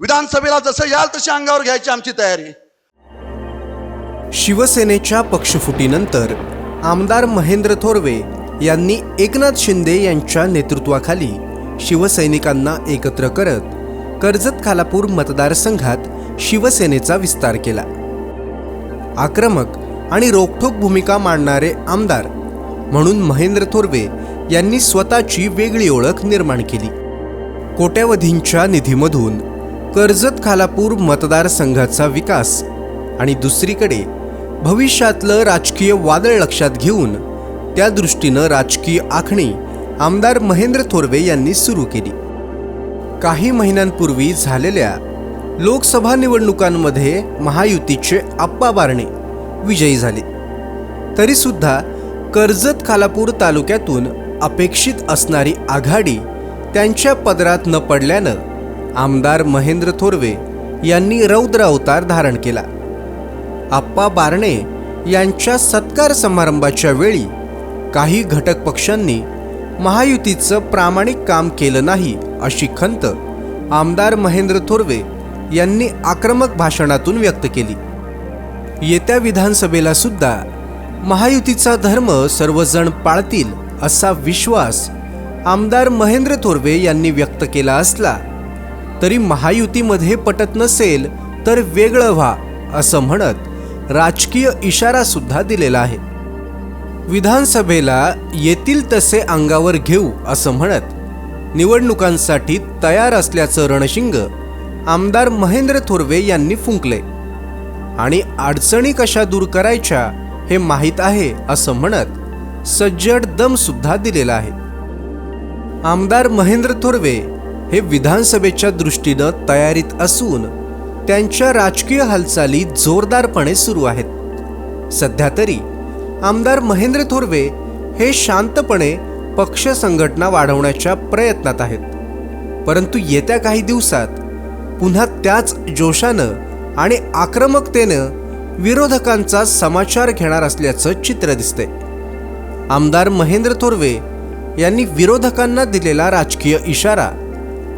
विधानसभेला जसं याल तशी अंगावर घ्यायची आमची तयारी. शिवसेनेच्या पक्षफुटीनंतर आमदार महेंद्र थोरवे यांनी एकनाथ शिंदे यांच्या नेतृत्वाखाली शिवसैनिकांना एकत्र करत कर्जत खालापूर मतदारसंघात शिवसेनेचा विस्तार केला. आक्रमक आणि रोखठोक भूमिका मांडणारे आमदार म्हणून महेंद्र थोरवे यांनी स्वतःची वेगळी ओळख निर्माण केली. कोट्यावधींच्या निधीमधून कर्जत खालापूर मतदारसंघाचा विकास आणि दुसरीकडे भविष्यातलं राजकीय वादळ लक्षात घेऊन त्या दृष्टीनं राजकीय आखणी आमदार महेंद्र थोरवे यांनी सुरू केली. काही महिन्यांपूर्वी झालेल्या लोकसभा निवडणुकांमध्ये महायुतीचे आप्पा बारणे विजयी झाले. तरीसुद्धा कर्जत खालापूर तालुक्यातून अपेक्षित असणारी आघाडी त्यांच्या पदरात न पडल्यानं आमदार महेंद्र थोरवे यांनी रौद्र अवतार धारण केला. आप्पा बारणे यांच्या सत्कार समारंभाच्या वेळी काही घटक पक्षांनी महायुतीचं प्रामाणिक काम केलं नाही अशी खंत आमदार महेंद्र थोरवे यांनी आक्रमक भाषणातून व्यक्त केली. येत्या विधानसभेला सुद्धा महायुतीचा धर्म सर्वजण पाळतील असा विश्वास आमदार महेंद्र थोरवे यांनी व्यक्त केला असला तरी महायुतीमध्ये पटत नसेल तर वेगळं व्हा असं म्हणत राजकीय इशारा सुद्धा दिलेला आहे. विधानसभेला येतील तसे अंगावर घेऊ असं म्हणत निवडणुकांसाठी तयार असल्याचं रणशिंग आमदार महेंद्र थोरवे यांनी फुंकले. आणि अडचणी कशा दूर करायच्या हे माहीत आहे असं म्हणत सज्जड दम सुद्धा दिलेला आहे. आमदार महेंद्र थोरवे हे विधानसभेच्या दृष्टीनं तयारीत असून त्यांच्या राजकीय हालचाली जोरदारपणे सुरू आहेत. सध्या तरी आमदार महेंद्र थोरवे हे शांतपणे पक्ष संघटना वाढवण्याच्या प्रयत्नात आहेत. परंतु येत्या काही दिवसात पुन्हा त्याच जोशानं आणि आक्रमकतेनं विरोधकांचा समाचार घेणार असल्याचं चित्र दिसतंय. आमदार महेंद्र थोरवे यांनी विरोधकांना दिलेला राजकीय इशारा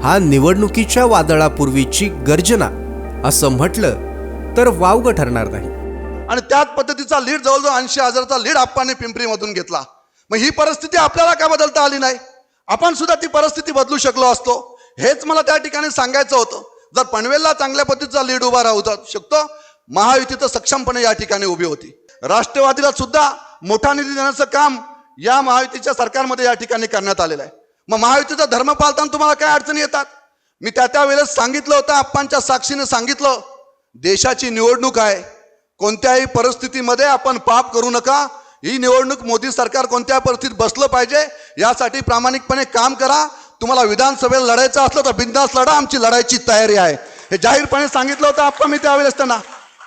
हा निवडणुकीच्या वादळापूर्वीची गर्जना असं म्हटलं तर वावगं ठरणार नाही. आणि त्याच पद्धतीचा लीड जवळजवळ ऐंशी हजाराचा लीड आप्पाने पिंपरीमधून घेतला. मग ही परिस्थिती आपल्याला का बदलता आली नाही? आपण सुद्धा ती परिस्थिती बदलू शकलो असतो. हेच मला त्या ठिकाणी सांगायचं होतं. जर पनवेलला चांगल्या पद्धतीचा लीड उभा राहू शकतो महायुती तर सक्षमपणे या ठिकाणी उभी होती. राष्ट्रवादीला सुद्धा मोठा निधी देण्याचं काम या महायुतीच्या सरकारमध्ये या ठिकाणी करण्यात आलेलं आहे. मग महायुतीचा धर्म पाळताना तुम्हाला काय अडचणी येतात? मी त्या त्या वेळेस सांगितलं होतं आप्पांच्या साक्षीने सांगितलं देशाची निवडणूक आहे. कोणत्याही परिस्थितीमध्ये आपण पाप करू नका. ही निवडणूक मोदी सरकार कोणत्या परिस्थितीत बसलं पाहिजे यासाठी प्रामाणिकपणे काम करा. तुम्हाला विधानसभेला लढायचं असलं तर बिंदास लढा. आमची लढायची तयारी आहे. हे जाहीरपणे सांगितलं होतं आपण मी त्यावेळेस त्यांना.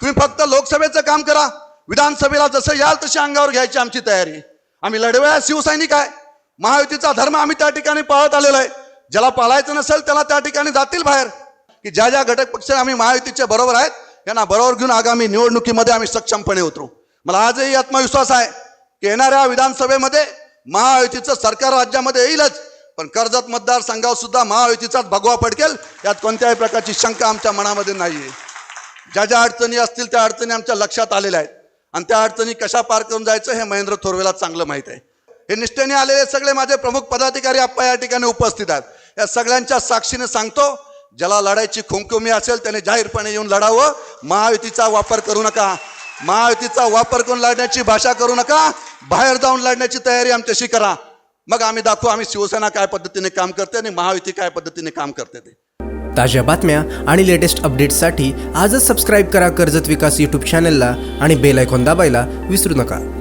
तुम्ही फक्त लोकसभेचं काम करा. विधानसभेला जसं याल तशी अंगावर घ्यायची आमची तयारी. आम्ही लढवया. शिवसैनिक आहे. महायुतीचा धर्म आम्ही त्या ठिकाणी पाळत आलेलो आहे. ज्याला पाळायचं नसेल त्याला त्या ठिकाणी जातील बाहेर. की ज्या ज्या घटक पक्ष आम्ही महायुतीच्या बरोबर आहेत यांना बरोबर घेऊन आगामी निवडणुकीमध्ये आम्ही सक्षमपणे उतरू. मला आजही आत्मविश्वास आहे की येणाऱ्या विधानसभेमध्ये महायुतीचं सरकार राज्यामध्ये येईलच. पण कर्जत मतदारसंघावर सुद्धा महायुतीचाच भगवा पडकेल यात कोणत्याही प्रकारची शंका आमच्या मनामध्ये नाही आहे ज्या ज्या अडचणी असतील त्या अडचणी आमच्या लक्षात आलेल्या आहेत. आणि त्या अडचणी कशा पार करून जायचं हे महेंद्र थोरवेला चांगलं माहीत आहे. हे निष्ठेने आलेले सगळे माझे प्रमुख पदाधिकारी आप्पा या ठिकाणी उपस्थित आहेत. या सगळ्यांच्या साक्षीने सांगतो ज्याला लढायची खुमखुमी असेल त्याने जाहीरपणे येऊन लढावं. महायुतीचा वापर करू नका. महायुतीचा वापर करून लढण्याची भाषा करू नका. बाहेर जाऊन लढण्याची तयारी आमच्याशी करा. मग आम्ही दाखवू आम्ही शिवसेना काय पद्धतीने काम करते आणि महायुती काय पद्धतीने काम करते ते. ताज्या बातम्या आणि लेटेस्ट अपडेट्ससाठी आजच सबस्क्राईब करा कर्जत विकास यूट्यूब चॅनलला आणि बेल आयकॉन दाबायला विसरू नका.